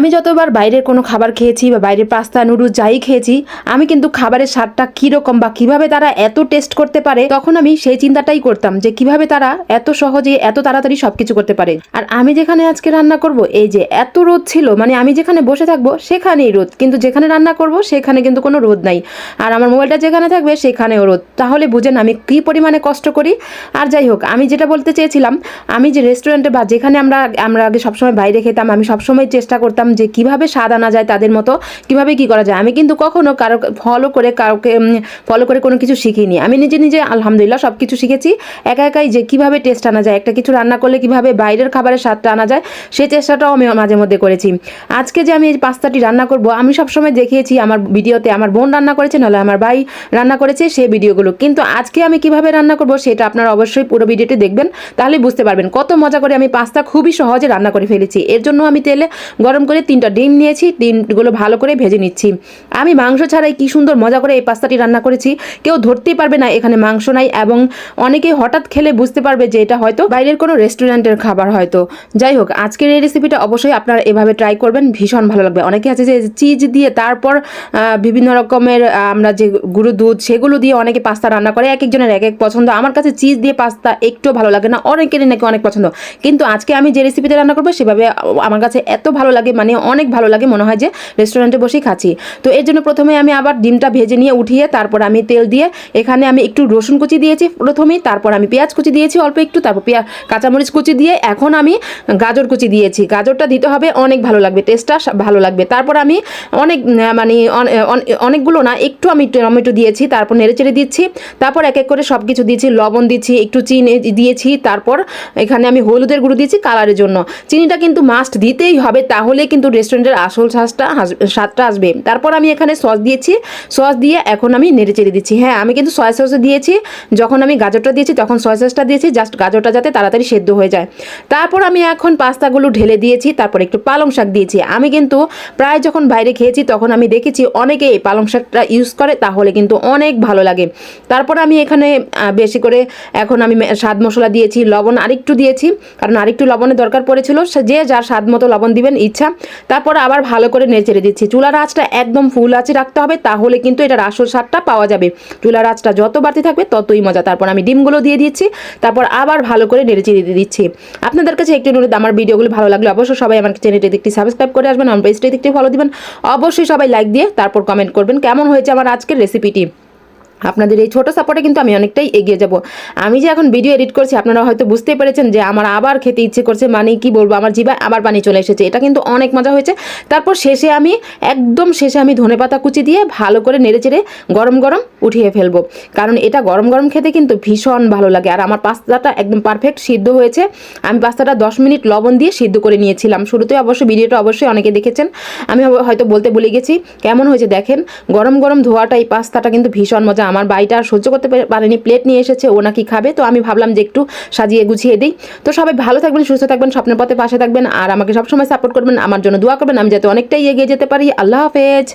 আমি যতবার বাইরের কোনো খাবার খেয়েছি বা বাইরের পাস্তা নুডলস যাই খেয়েছি, আমি কিন্তু খাবারের স্বাদটা কীরকম বা কীভাবে তারা এত টেস্ট করতে পারে, তখন আমি সেই চিন্তাটাই করতাম যে কীভাবে তারা এত সহজে এত তাড়াতাড়ি সব কিছু করতে পারে। আর আমি যেখানে আজকে রান্না করব, এই যে এত রোদ ছিল মানে আমি যেখানে বসে থাকব সেখানেই রোদ, কিন্তু যেখানে রান্না করব সেখানে কিন্তু কোনো রোদ নাই। আর আমার মোবাইলটা যেখানে থাকবে সেখানেও রোদ। তাহলে বুঝেন আমি কী পরিমাণে কষ্ট করি। আর যাই হোক, আমি যেটা বলতে চেয়েছিলাম, আমি যে রেস্টুরেন্টে বা যেখানে আমরা আমরা আগে সবসময় বাইরে খেতাম, আমি সবসময় চেষ্টা করতাম যে কীভাবে স্বাদ আনা যায় তাদের মতো, কীভাবে কি করা যায়। আমি কিন্তু কখনো কারও ফলো করে কাউকে ফলো করে কোনো কিছু শিখিনি। আমি নিজে নিজে আলহামদুলিল্লাহ সব কিছু শিখেছি। একা একাই যে কীভাবে টেস্ট আনা যায়, একটা কিছু রান্না করলে কীভাবে বাইরের খাবারের স্বাদটা আনা যায়, সেই চেষ্টাটাও আমি মাঝে মধ্যে করেছি। আজকে যে আমি এই পাস্তাটি রান্না করব, আমি সবসময় দেখিয়েছি আমার ভিডিওতে, আমার বোন রান্না করেছে, নাহলে আমার ভাই রান্না করেছে সেই ভিডিওগুলো। কিন্তু আজকে আমি কীভাবে রান্না করব সেটা আপনারা অবশ্যই পুরো ভিডিওটি দেখবেন, তাহলে বুঝতে পারবেন। কত মজা করে আমি পাস্তা খুবই সহজে রান্না করে ফেলেছি। এর জন্য আমি তেলে গরম করে তিনটা ডিম নিয়েছি, ডিমগুলো ভালো করে ভেজে নিচ্ছি। আমি মাংস ছাড়াই কি সুন্দর মজা করে এই পাস্তাটি রান্না করেছি। কেউ ধরতেই পারবে না এখানে মাংস নাই এবং অনেকে হঠাৎ খেলে বুঝতে পারবে যে এটা হয়তো বাইরের কোনো রেস্টুরেন্টের খাবার হয়তো। যাই হোক, আজকের এই রেসিপিটা অবশ্যই আপনারা এভাবে ট্রাই করবেন, ভীষণ ভালো লাগবে। অনেকে আছে যে চিজ দিয়ে তারপর বিভিন্ন রকমের আমরা যে গুঁড়ো দুধ সেগুলো দিয়ে অনেকে পাস্তা রান্না করে এক একজনের এক এক পছন্দ। আমার কাছে চিজ দিয়ে পাস্তা একটু ভালো লাগে না, অনেকেরই নাকি অনেক পছন্দ। কিন্তু আজকে আমি যে রেসিপিতে রান্না করব সেভাবে আমার কাছে এত ভালো লাগে মানে অনেক ভালো লাগে মনে হয় যে রেস্টুরেন্টে বসেই খাচ্ছি। তো এর জন্য প্রথমে আমি আবার ডিমটা ভেজে নিয়ে উঠিয়ে তারপর আমি তেল দিয়ে এখানে আমি একটু রসুন কুচি দিয়েছি প্রথমেই, তারপর আমি পেঁয়াজ কুচি দিয়েছি অল্প একটু, তারপর পেঁয়াজ কাঁচামরিচ কুচি দিয়ে এখন আমি গাজর কুচি দিয়েছি। গাজরটা দিতে হবে, অনেক ভালো লাগবে টেস্টটা ভালো লাগবে। তারপর আমি অনেক মানে অন- অন- অনেকগুলো না, একটু আমি টমেটো দিয়েছি, তারপর নেড়ে চেড়ে দিচ্ছি, তারপর এক এক করে সব কিছু দিয়েছি, লবণ দিচ্ছি, একটু চিনি দিয়েছি, তারপর এখানে আমি হলুদের গুঁড়ো দিয়েছি কালারের জন্য। চিনিটা কিন্তু মাস্ট দিতেই হবে, তাহলে কিন্তু রেস্টুরেন্টের আসল হাস- স্বাদটা আসবে। তারপর আমি এখানে সস দিয়েছি। সস দিয়ে এখন আমি নেড়ে চেড়ে দিচ্ছি। হ্যাঁ আমি কিন্তু সয়া সস দিয়েছি। যখন আমি গাজরটা দিয়েছি, তখন সয়া সসটা দিয়েছি। জাস্ট গাজরটা যাতে তাড়াতাড়ি সেদ্ধ হয়ে যায়। তারপর আমি এখন পাস্তাগুলো ঢেলে দিয়েছি। তারপর একটু পালং শাক দিয়েছি। আমি কিন্তু প্রায় যখন বাইরে খেয়েছি, তখন আমি দেখেছি অনেকে এই পালং শাকটা ইউজ করে, তাহলে কিন্তু অনেক ভালো লাগে। তারপর আমি এখানে বেশি করে এখন আমি স্বাদ মশলা দিয়েছি। লবণ আরেকটু দিয়েছি। কারণ আরেকটু লবণের দরকার পড়েছিল। যে যার স্বাদ মতো লবণ দিবেন, ইচ্ছা। তারপর আবার ভালো করে নেড়ে দিচ্ছি। চুলার আঁচটা একদম ফুল আঁচে রাখতে হবে, তাহলে কিন্তু এটার আসল স্বাদটা পাওয়া যাবে। চুলার আঁচটা যত বাড়তি থাকবে ততই মজা। তারপর আমি ডিমগুলো দিয়ে দিচ্ছি, তারপর আবার ভালো করে নেড়ে দিয়ে দিচ্ছি। আপনাদের কাছে একটু অনুরোধ, আমার ভিডিওগুলো ভালো লাগলে অবশ্যই সবাই আমার চ্যানেলটি একটি সাবস্ক্রাইব করে আসবেন আমার পেজটি একটি ফলো দিবেন। অবশ্যই সবাই লাইক দিয়ে তারপর কমেন্ট করবেন, কেমন হয়েছে আমার আজকের রেসিপিটি আপনাদের এই ছোটো সাপোর্টে কিন্তু আমি অনেকটাই এগিয়ে যাব। আমি যে এখন ভিডিও এডিট করছি, আপনারা হয়তো বুঝতেই পেরেছেন যে আমার আবার খেতে ইচ্ছে করছে মানে কি বলব, আমার জিভায় আবার পানি চলে এসেছে। এটা কিন্তু অনেক মজা হয়েছে। তারপর শেষে আমি, একদম শেষে আমি ধনেপাতা কুচি দিয়ে ভালো করে নেড়ে চেড়ে গরম গরম উঠিয়ে ফেলব। কারণ এটা গরম গরম খেতে কিন্তু ভীষণ ভালো লাগে। আর আমার পাস্তাটা একদম পারফেক্ট সিদ্ধ হয়েছে। আমি পাস্তাটা দশ মিনিট লবণ দিয়ে সিদ্ধ করে নিয়েছিলাম। শুরুতে অবশ্যই ভিডিওটা অবশ্যই অনেকে দেখেছেন। আমি হয়তো বলতে ভুলে গেছি। কেমন হয়েছে দেখেন? গরম গরম ধোয়াটা এই পাস্তাটা কিন্তু ভীষণ মজা। আমার বাড়িটা আর সহ্য করতে পারেনি প্লেট নিয়ে এসেছে, ও নাকি খাবে। তো আমি ভাবলাম যে একটু সাজিয়ে গুছিয়ে দিই। তো সবাই ভালো থাকবেন, সুস্থ থাকবেন, স্বপ্নের পথে পাশে থাকবেন, আর আমাকে সবসময় সাপোর্ট করবেন, আমার জন্য দোয়া করবেন। আমি যাতে অনেকটাই এগিয়ে যেতে পারি। আল্লাহ হাফেজ।